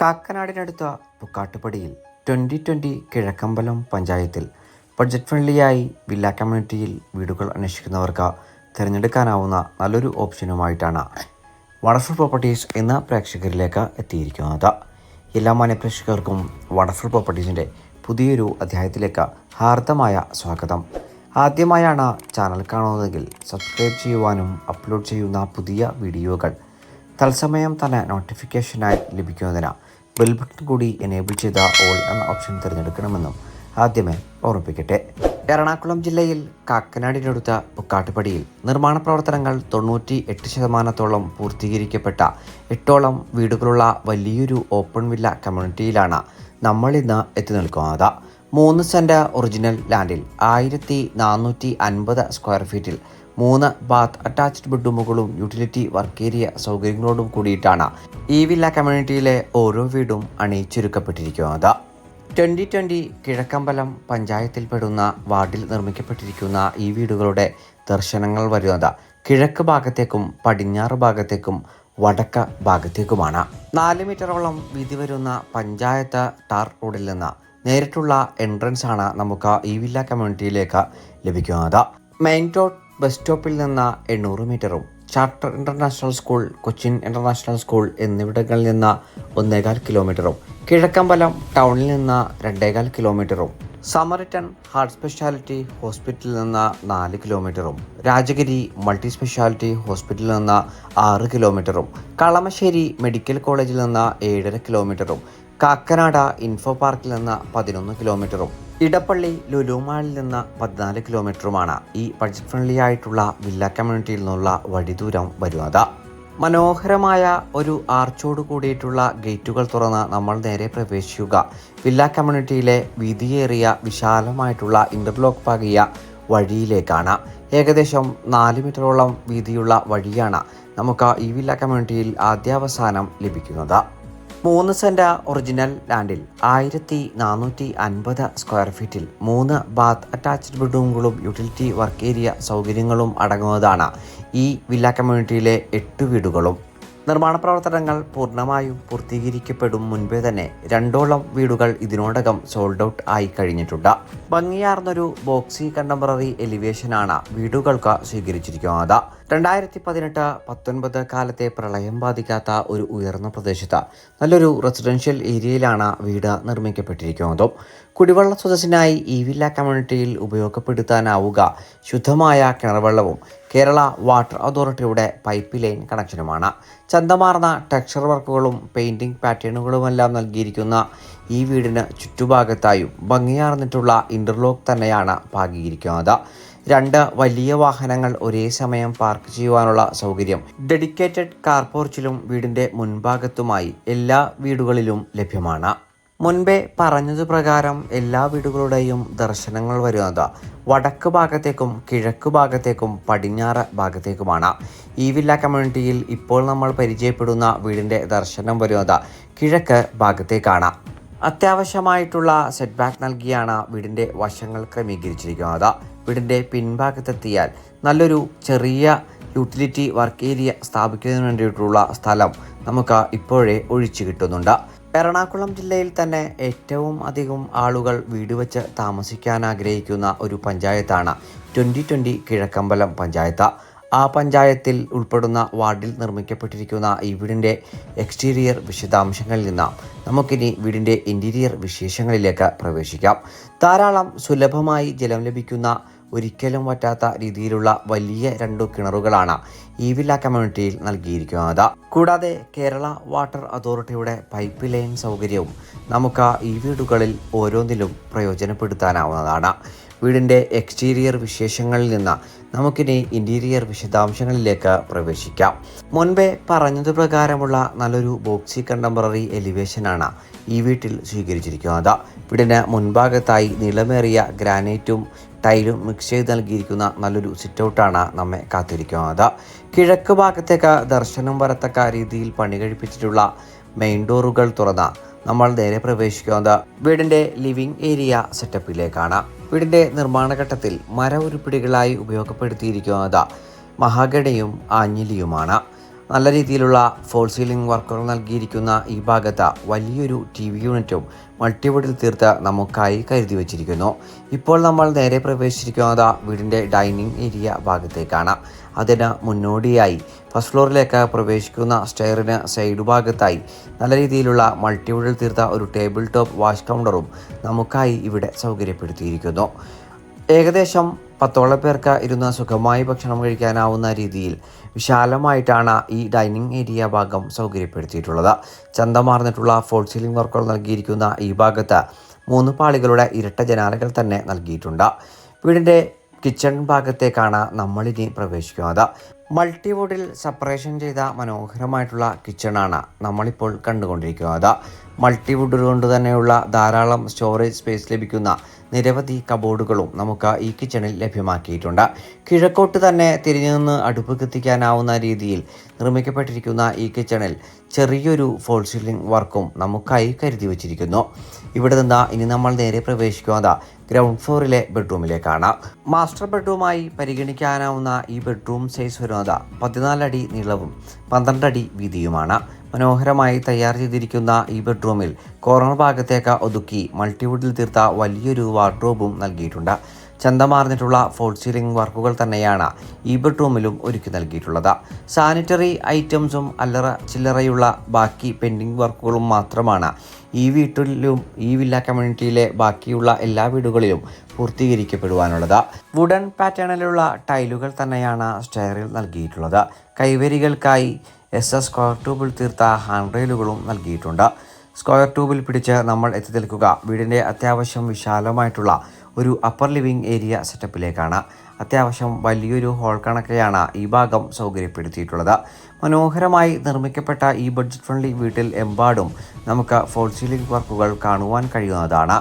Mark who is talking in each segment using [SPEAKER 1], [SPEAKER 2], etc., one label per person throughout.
[SPEAKER 1] കാക്കനാടിനടുത്ത പുക്കാട്ടുപടിയിൽ twenty twenty Kizhakkambalam പഞ്ചായത്തിൽ budget ഫ്രണ്ട്ലിയായി villa കമ്മ്യൂണിറ്റിയിൽ വീടുകൾ അന്വേഷിക്കുന്നവർക്ക് തിരഞ്ഞെടുക്കാനാവുന്ന നല്ലൊരു ഓപ്ഷനുമായിട്ടാണ് വണ്ടർഫുൾ പ്രോപ്പർട്ടീസ് എന്ന പ്രേക്ഷകരിലേക്ക് എത്തിയിരിക്കുന്നത്. എല്ലാ മാന്യ പ്രേക്ഷകർക്കും വണ്ടർഫുൾ പ്രോപ്പർട്ടീസിന്റെ പുതിയൊരു അധ്യായത്തിലേക്ക് ഹാർദമായ സ്വാഗതം. ആദ്യമായാണ് ചാനൽ കാണുന്നതെങ്കിൽ സബ്സ്ക്രൈബ് ചെയ്യുവാനും അപ്ലോഡ് ചെയ്യുന്ന പുതിയ വീഡിയോകൾ തത്സമയം തന്നെ നോട്ടിഫിക്കേഷനായി ലഭിക്കുന്നതിന് ബെൽ ബട്ടൺ കൂടി എനേബിൾ ചെയ്ത ഓൾ എന്ന ഓപ്ഷൻ തിരഞ്ഞെടുക്കണമെന്നും ആദ്യമേ ഓർമ്മിപ്പിക്കട്ടെ. എറണാകുളം ജില്ലയിൽ കാക്കനാടിനടുത്ത പുക്കാട്ടുപടിയിൽ നിർമ്മാണ പ്രവർത്തനങ്ങൾ തൊണ്ണൂറ്റി എട്ട് ശതമാനത്തോളം പൂർത്തീകരിക്കപ്പെട്ട എട്ടോളം വീടുകളുള്ള വലിയൊരു ഓപ്പൺ വില്ല കമ്മ്യൂണിറ്റിയിലാണ് നമ്മൾ ഇന്ന് എത്തി നിൽക്കുന്നത്. മൂന്ന് സെന്റ് ഒറിജിനൽ ലാൻഡിൽ ആയിരത്തി നാനൂറ്റി അൻപത് സ്ക്വയർ ഫീറ്റിൽ മൂന്ന് ബാത്ത് അറ്റാച്ച്ഡ് ബെഡ്റൂമുകളും യൂട്ടിലിറ്റി വർക്ക് ഏരിയ സൗകര്യങ്ങളോടും കൂടിയിട്ടാണ് ഈ വില്ല കമ്മ്യൂണിറ്റിയിലെ ഓരോ വീടും അണിയിച്ചൊരുക്കപ്പെട്ടിരിക്കുന്നത്. ട്വന്റി ട്വന്റി കിഴക്കമ്പലം പഞ്ചായത്തിൽപ്പെടുന്ന വാർഡിൽ നിർമ്മിക്കപ്പെട്ടിരിക്കുന്ന ഈ വീടുകളുടെ ദർശനങ്ങൾ വരുന്നത് കിഴക്ക് ഭാഗത്തേക്കും പടിഞ്ഞാറ് ഭാഗത്തേക്കും വടക്ക ഭാഗത്തേക്കുമാണ്. നാല് മീറ്ററോളം വീതി വരുന്ന പഞ്ചായത്ത് ടാർ റോഡിൽ നിന്ന് നേരിട്ടുള്ള എൻട്രൻസ് ആണ് നമുക്ക് ഈ വില്ല കമ്മ്യൂണിറ്റിയിലേക്ക് ലഭിക്കുന്നത്. മെയിൻ റോഡ് ബസ് സ്റ്റോപ്പിൽ നിന്ന് എണ്ണൂറ് മീറ്ററും charter international school Cochin international school എന്നിവിടങ്ങളിൽ നിന്ന് ഒന്നേകാൽ കിലോമീറ്ററും കിഴക്കമ്പലം ടൗണിൽ നിന്ന് രണ്ടേകാൽ കിലോമീറ്ററും സമറിറ്റൺ ഹാർട്ട് സ്പെഷ്യാലിറ്റി ഹോസ്പിറ്റലിൽ നിന്ന് നാല് കിലോമീറ്ററും രാജഗിരി മൾട്ടി സ്പെഷ്യാലിറ്റി ഹോസ്പിറ്റലിൽ നിന്ന് ആറ് കിലോമീറ്ററും കളമശ്ശേരി മെഡിക്കൽ കോളേജിൽ നിന്ന് ഏഴര കിലോമീറ്ററും കാക്കനാട ഇൻഫോ പാർക്കിൽ നിന്ന് പതിനൊന്ന് കിലോമീറ്ററും ഇടപ്പള്ളി ലുലുമാളിൽ നിന്ന് പതിനാല് കിലോമീറ്ററുമാണ് ഈ ബഡ്ജറ്റ് ഫ്രണ്ട്ലി ആയിട്ടുള്ള വില്ല കമ്മ്യൂണിറ്റിയിൽ നിന്നുള്ള വഴിദൂരം വരുന്നത് മനോഹരമായ ഒരു ആർച്ചോട് കൂടിയിട്ടുള്ള ഗേറ്റുകൾ തുറന്ന് നമ്മൾ നേരെ പ്രവേശിക്കുക. വില്ല കമ്മ്യൂണിറ്റിയിലെ വീതിയേറിയ വിശാലമായിട്ടുള്ള ഇന്റർലോക്ക് പാകിയ വഴിയിലേക്കാണ്. ഏകദേശം നാല് മീറ്ററോളം വീതിയുള്ള വഴിയാണ് നമുക്ക് ഈ വില്ല കമ്മ്യൂണിറ്റിയിൽ ആദ്യാവസാനം ലഭിക്കുന്നത്. മൂന്ന് സെന്റ ഒറിജിനൽ ലാൻഡിൽ ആയിരത്തി നാനൂറ്റി അൻപത് സ്ക്വയർ ഫീറ്റിൽ മൂന്ന് ബാത്ത് അറ്റാച്ച്ഡ് ബെഡ്റൂമുകളും യൂട്ടിലിറ്റി വർക്ക് ഏരിയ സൗകര്യങ്ങളും അടങ്ങുന്നതാണ് ഈ വില്ല കമ്മ്യൂണിറ്റിയിലെ എട്ട് വീടുകളും. നിർമ്മാണ പ്രവർത്തനങ്ങൾ പൂർണമായും പൂർത്തീകരിക്കപ്പെടും മുൻപേ തന്നെ രണ്ടോളം വീടുകൾ ഇതിനോടകം സോൾഡ് ഔട്ട് ആയി കഴിഞ്ഞിട്ടുണ്ട്. ഭംഗിയാർന്നൊരു ബോക്സി കണ്ടംപററി എലിവേഷനാണ് വീടുകൾക്ക് സ്വീകരിച്ചിരിക്കുന്നത്. രണ്ടായിരത്തി പതിനെട്ട് പത്തൊൻപത് കാലത്തെ പ്രളയം ബാധിക്കാത്ത ഒരു ഉയർന്ന പ്രദേശത്ത് നല്ലൊരു റെസിഡൻഷ്യൽ ഏരിയയിലാണ് വീട് നിർമ്മിക്കപ്പെട്ടിരിക്കുന്നത്. കുടിവെള്ള സ്രോതസ്സിനായി ഈ വില്ല കമ്മ്യൂണിറ്റിയിൽ ഉപയോഗപ്പെടുത്താനാവുക ശുദ്ധമായ കിണർവെള്ളവും കേരള വാട്ടർ അതോറിറ്റിയുടെ പൈപ്പ് ലൈൻ കണക്ഷനുമാണ് ചന്തമാർന്ന ടെക്സ്ചർ വർക്കുകളും പെയിന്റിംഗ് പാറ്റേണുകളുമെല്ലാം നൽകിയിരിക്കുന്ന ഈ വീടിന് ചുറ്റുഭാഗത്തായും ഭംഗിയാർന്നിട്ടുള്ള ഇന്റർലോക്ക് തന്നെയാണ് പാകിയിരിക്കുന്നത്. രണ്ട് വലിയ വാഹനങ്ങൾ ഒരേ സമയം പാർക്ക് ചെയ്യുവാനുള്ള സൗകര്യം. ഡെഡിക്കേറ്റഡ് കാർ പോർച്ചിലും വീടിന്റെ മുൻഭാഗത്തുമായി എല്ലാ വീടുകളിലും ലഭ്യമാണ്. മുൻപേ പറഞ്ഞതു പ്രകാരം എല്ലാ വീടുകളുടെയും ദർശനങ്ങൾ വരുന്നത് വടക്ക് ഭാഗത്തേക്കും കിഴക്ക് ഭാഗത്തേക്കും പടിഞ്ഞാറ് ഭാഗത്തേക്കുമാണ്. ഈ വില്ല കമ്മ്യൂണിറ്റിയിൽ ഇപ്പോൾ നമ്മൾ പരിചയപ്പെടുന്ന വീടിന്റെ ദർശനം വരുന്നത് കിഴക്ക് ഭാഗത്തേക്കാണ്. അത്യാവശ്യമായിട്ടുള്ള സെറ്റ് ബാക്ക് നൽകിയാണ് വീടിന്റെ വശങ്ങൾ ക്രമീകരിച്ചിരിക്കുന്നത്. വീടിന്റെ പിൻഭാഗത്തെത്തിയാൽ നല്ലൊരു ചെറിയ യൂട്ടിലിറ്റി വർക്ക് ഏരിയ സ്ഥാപിക്കുന്നതിന് വേണ്ടിയിട്ടുള്ള സ്ഥലം നമുക്ക് ഇപ്പോഴേ ഒഴിച്ചു കിട്ടുന്നുണ്ട്. എറണാകുളം ജില്ലയിൽ തന്നെ ഏറ്റവും അധികം ആളുകൾ വീട് വെച്ച് താമസിക്കാൻ ആഗ്രഹിക്കുന്ന ഒരു പഞ്ചായത്താണ്. ട്വന്റി ട്വന്റി കിഴക്കമ്പലം പഞ്ചായത്ത്. ആ പഞ്ചായത്തിൽ ഉൾപ്പെടുന്ന വാർഡിൽ നിർമ്മിക്കപ്പെട്ടിരിക്കുന്ന ഈ വീടിന്റെ എക്സ്റ്റീരിയർ വിശദാംശങ്ങളിൽ നിന്ന് നമുക്കിനി വീടിന്റെ ഇന്റീരിയർ വിശേഷങ്ങളിലേക്ക് പ്രവേശിക്കാം. ധാരാളം സുലഭമായി ജലം ലഭിക്കുന്ന ഒരിക്കലും പറ്റാത്ത രീതിയിലുള്ള വലിയ രണ്ടു കിണറുകളാണ് ഈ വില്ല കമ്മ്യൂണിറ്റിയിൽ നൽകിയിരിക്കുന്നത്. കൂടാതെ കേരള വാട്ടർ അതോറിറ്റിയുടെ പൈപ്പ് ലൈൻ സൗകര്യവും നമുക്ക് ഈ വീടുകളിൽ ഓരോന്നിലും പ്രയോജനപ്പെടുത്താനാവുന്നതാണ്. വീടിന്റെ എക്സ്റ്റീരിയർ വിശേഷങ്ങളിൽ നിന്ന് നമുക്കിനി ഇന്റീരിയർ വിശദാംശങ്ങളിലേക്ക് പ്രവേശിക്കാം. മുൻപേ പറഞ്ഞത് പ്രകാരമുള്ള നല്ലൊരു ബോക്സി കണ്ടംപററി എലിവേഷനാണ് ഈ വീട്ടിൽ സ്വീകരിച്ചിരിക്കുന്നത്. വീടിന് മുൻഭാഗത്തായി നീളമേറിയ ഗ്രാനൈറ്റും ടൈലും മിക്സ് ചെയ്ത് നൽകിയിരിക്കുന്ന നല്ലൊരു സിറ്റൗട്ടാണ് നമ്മെ കാത്തിരിക്കുന്നത്. കിഴക്ക് ഭാഗത്തേക്ക് ദർശനം വരത്തക്ക രീതിയിൽ പണി കഴിപ്പിച്ചിട്ടുള്ള മെയിൻ ഡോറുകൾ തുറന്ന നമ്മൾ നേരെ പ്രവേശിക്കുന്നത് വീടിന്റെ ലിവിംഗ് ഏരിയ സെറ്റപ്പിലേക്കാണ് വീടിന്റെ നിർമ്മാണഘട്ടത്തിൽ മര ഉരുപ്പിടികളായി ഉപയോഗപ്പെടുത്തിയിരിക്കുന്നത് മഹാഗണിയും ആഞ്ഞിലിയുമാണ്. നല്ല രീതിയിലുള്ള ഫോൾ സീലിംഗ് വർക്കുകൾ നൽകിയിരിക്കുന്ന ഈ ഭാഗത്ത് വലിയൊരു ടി വി യൂണിറ്റും മൾട്ടിവുഡിൽ തീർത്ത് നമുക്കായി കരുതി വച്ചിരിക്കുന്നു. ഇപ്പോൾ നമ്മൾ നേരെ പ്രവേശിച്ചിരിക്കുന്നത് വീടിന്റെ ഡൈനിങ് ഏരിയ ഭാഗത്തേക്കാണ്. അതിന് മുന്നോടിയായി. ഫസ്റ്റ് ഫ്ലോറിലേക്ക് പ്രവേശിക്കുന്ന സ്റ്റെയറിന് സൈഡ് ഭാഗത്തായി. നല്ല രീതിയിലുള്ള മൾട്ടിവുഡിൽ തീർത്ത ഒരു ടേബിൾ ടോപ്പ് വാഷ് കൗണ്ടറും നമുക്കായി ഇവിടെ സൗകര്യപ്പെടുത്തിയിരിക്കുന്നു. ഏകദേശം പത്തോളം പേർക്ക് ഇരുന്ന് സുഖമായി ഭക്ഷണം കഴിക്കാനാവുന്ന രീതിയിൽ വിശാലമായിട്ടാണ് ഈ ഡൈനിങ് ഏരിയ ഭാഗം സൗകര്യപ്പെടുത്തിയിട്ടുള്ളത്. ചന്തമാർന്നിട്ടുള്ള ഫോൾ സീലിംഗ് വർക്കുകൾ നൽകിയിരിക്കുന്ന ഈ ഭാഗത്ത് മൂന്ന് പാളികളുടെ ഇരട്ട ജനാലകൾ തന്നെ നൽകിയിട്ടുണ്ട്. വീടിന്റെ കിച്ചൺ ഭാഗത്തേക്കാണ് നമ്മളിനി പ്രവേശിക്കുന്നത് മൾട്ടിവുഡിൽ സെപ്പറേഷൻ ചെയ്ത മനോഹരമായിട്ടുള്ള കിച്ചണാണ് നമ്മളിപ്പോൾ കണ്ടുകൊണ്ടിരിക്കുന്നത് മൾട്ടിവുഡ് കൊണ്ട് തന്നെയുള്ള ധാരാളം സ്റ്റോറേജ് സ്പേസ് ലഭിക്കുന്ന നിരവധി കബോർഡുകളും നമുക്ക് ഈ കിച്ചണിൽ ലഭ്യമാക്കിയിട്ടുണ്ട്. കിഴക്കോട്ട് തന്നെ തിരിഞ്ഞു നിന്ന് അടുപ്പ് കത്തിക്കാനാവുന്ന രീതിയിൽ നിർമ്മിക്കപ്പെട്ടിരിക്കുന്ന ഈ കിച്ചണിൽ ചെറിയൊരു ഫോൾ സീലിംഗ് വർക്കും നമുക്കായി കരുതി വച്ചിരിക്കുന്നു. ഇവിടെ നിന്ന് ഇനി നമ്മൾ നേരെ പ്രവേശിക്കുന്നത് ഗ്രൗണ്ട് ഫ്ലോറിലെ ബെഡ്റൂമിലേക്കാണ് മാസ്റ്റർ ബെഡ്റൂമായി പരിഗണിക്കാനാവുന്ന ഈ ബെഡ്റൂം സൈസ് വരുന്നത് പതിനാലടി നീളവും പന്ത്രണ്ടടി വീതിയുമാണ്. മനോഹരമായി തയ്യാർ ചെയ്തിരിക്കുന്ന ഈ ബെഡ്റൂമിൽ കോർണർ ഭാഗത്തേക്ക് ഒതുക്കി മൾട്ടിവുഡിൽ തീർത്ത വലിയൊരു വാർഡ്രോബും നൽകിയിട്ടുണ്ട്. ചന്തമാർന്നിട്ടുള്ള ഫോൾ സീലിംഗ് വർക്കുകൾ തന്നെയാണ് ഈ ബെഡ്റൂമിലും ഒരുക്കി നൽകിയിട്ടുള്ളത്. സാനിറ്ററി ഐറ്റംസും അല്ലറ ചില്ലറയുള്ള ബാക്കി പെൻഡിങ് വർക്കുകളും മാത്രമാണ് ഈ വീട്ടിലും ഈ വില്ല കമ്മ്യൂണിറ്റിയിലെ ബാക്കിയുള്ള എല്ലാ വീടുകളിലും പൂർത്തീകരിക്കപ്പെടുവാനുള്ളത്. വുഡൻ പാറ്റേണിലുള്ള ടൈലുകൾ തന്നെയാണ് സ്റ്റെയറിൽ നൽകിയിട്ടുള്ളത്. കൈവരികൾക്കായി എസ് എസ് സ്ക്വയർ ട്യൂബിൽ തീർത്ത ഹാൻഡ് റെയിലുകളും നൽകിയിട്ടുണ്ട്. സ്ക്വയർ ട്യൂബിൽ പിടിച്ച് നമ്മൾ എത്തി നിൽക്കുക. വീടിന്റെ അത്യാവശ്യം വിശാലമായിട്ടുള്ള ഒരു അപ്പർ ലിവിംഗ് ഏരിയ സെറ്റപ്പിലേക്കാണ് അത്യാവശ്യം വലിയൊരു ഹോൾ കണക്കെയാണ് ഈ ഭാഗം സൗകര്യപ്പെടുത്തിയിട്ടുള്ളത്. മനോഹരമായി നിർമ്മിക്കപ്പെട്ട ഈ ബഡ്ജറ്റ് ഫ്രണ്ട്ലി വീട്ടിൽ എമ്പാടും നമുക്ക് ഫോൾ സീലിംഗ് വർക്കുകൾ കാണുവാൻ കഴിയുന്നതാണ്.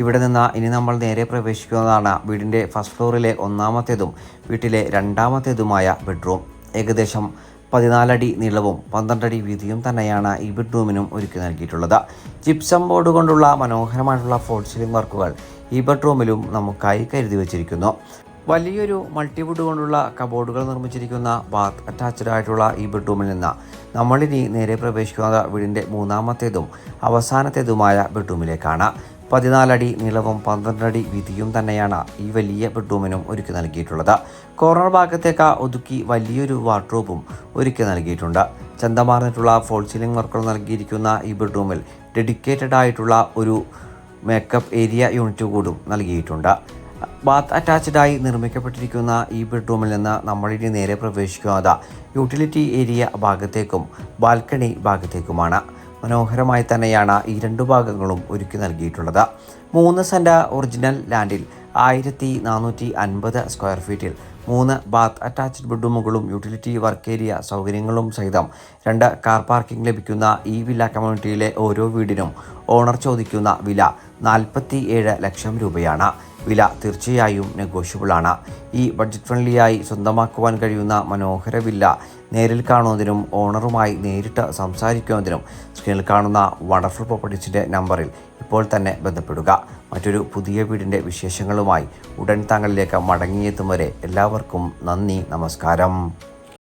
[SPEAKER 1] ഇവിടെ നിന്ന് ഇനി നമ്മൾ നേരെ പ്രവേശിക്കുന്നതാണ് വീടിന്റെ ഫസ്റ്റ് ഫ്ലോറിലെ ഒന്നാമത്തേതും വീട്ടിലെ രണ്ടാമത്തേതുമായ ബെഡ്റൂം ഏകദേശം പതിനാലടി നീളവും പന്ത്രണ്ടടി വീതിയും തന്നെയാണ് ഈ ബെഡ്റൂമിനും ഒരുക്കി നൽകിയിട്ടുള്ളത്. ജിപ്സം ബോർഡ് കൊണ്ടുള്ള മനോഹരമായിട്ടുള്ള ഫോൾ സീലിംഗ് വർക്കുകൾ ഈ ബെഡ്റൂമിലും നമുക്കായി കരുതി വച്ചിരിക്കുന്നു. വലിയൊരു മൾട്ടിവുഡ് കൊണ്ടുള്ള കബോർഡുകൾ നിർമ്മിച്ചിരിക്കുന്ന ബാത്ത് അറ്റാച്ച്ഡ് ആയിട്ടുള്ള ഈ ബെഡ്റൂമിൽ നിന്ന് നമ്മളിനി നേരെ പ്രവേശിക്കുന്നത് വീടിന്റെ മൂന്നാമത്തേതും അവസാനത്തേതുമായ ബെഡ്റൂമിലേക്കാണ്. പതിനാലടി നീളവും പന്ത്രണ്ടടി വീതിയും തന്നെയാണ് ഈ വലിയ ബെഡ്റൂമിനും ഒരുക്കി നൽകിയിട്ടുള്ളത്. കോർണർ ഭാഗത്തേക്ക് ഒതുക്കി വലിയൊരു വാർഡ്രോബും ഒരുക്കി നൽകിയിട്ടുണ്ട്. ചന്തമാർന്നിട്ടുള്ള ഫോൾ സീലിംഗ് വർക്കുകൾ നൽകിയിരിക്കുന്ന ഈ ബെഡ്റൂമിൽ ഡെഡിക്കേറ്റഡ് ആയിട്ടുള്ള ഒരു മേക്കപ്പ് ഏരിയ യൂണിറ്റ് കൂടും നൽകിയിട്ടുണ്ട്. ബാത്ത് അറ്റാച്ച്ഡ് ആയി നിർമ്മിക്കപ്പെട്ടിരിക്കുന്ന ഈ ബെഡ്റൂമിൽ നിന്ന് നമ്മളിനി നേരെ പ്രവേശിക്കുന്നത് യൂട്ടിലിറ്റി ഏരിയ ഭാഗത്തേക്കും ബാൽക്കണി ഭാഗത്തേക്കുമാണ്. മനോഹരമായി തന്നെയാണ് ഈ രണ്ടു ഭാഗങ്ങളും ഒരുക്കി നൽകിയിട്ടുള്ളത്. മൂന്ന് സെന്റ ഒറിജിനൽ ലാൻഡിൽ ആയിരത്തി നാനൂറ്റി അൻപത് സ്ക്വയർ ഫീറ്റിൽ മൂന്ന് ബാത്ത് അറ്റാച്ച്ഡ് ബെഡ്റൂമുകളും യൂട്ടിലിറ്റി വർക്ക് ഏരിയ സൗകര്യങ്ങളും സഹിതം രണ്ട് കാർ പാർക്കിംഗ് ലഭിക്കുന്ന ഈ വില്ല കമ്മ്യൂണിറ്റിയിലെ ഓരോ വീടിനും ഓണർ ചോദിക്കുന്ന വില നാൽപ്പത്തി ലക്ഷം രൂപയാണ്. വില തീർച്ചയായും നെഗോഷ്യബിളാണ് ഈ ബഡ്ജറ്റ് ഫ്രണ്ട്ലിയായി സ്വന്തമാക്കുവാൻ കഴിയുന്ന മനോഹര വില്ല നേരിൽ കാണുന്നതിനും ഓണറുമായി നേരിട്ട് സംസാരിക്കുന്നതിനും സ്ക്രീനിൽ കാണുന്ന വണ്ടർഫുൾ പ്രോപ്പർട്ടീസിന്റെ നമ്പറിൽ ഇപ്പോൾ തന്നെ ബന്ധപ്പെടുക. മറ്റൊരു പുതിയ വീടിന്റെ വിശേഷങ്ങളുമായി ഉടൻ താങ്കളിലേക്ക് മടങ്ങിയെത്തും വരെ എല്ലാവർക്കും നന്ദി നമസ്കാരം.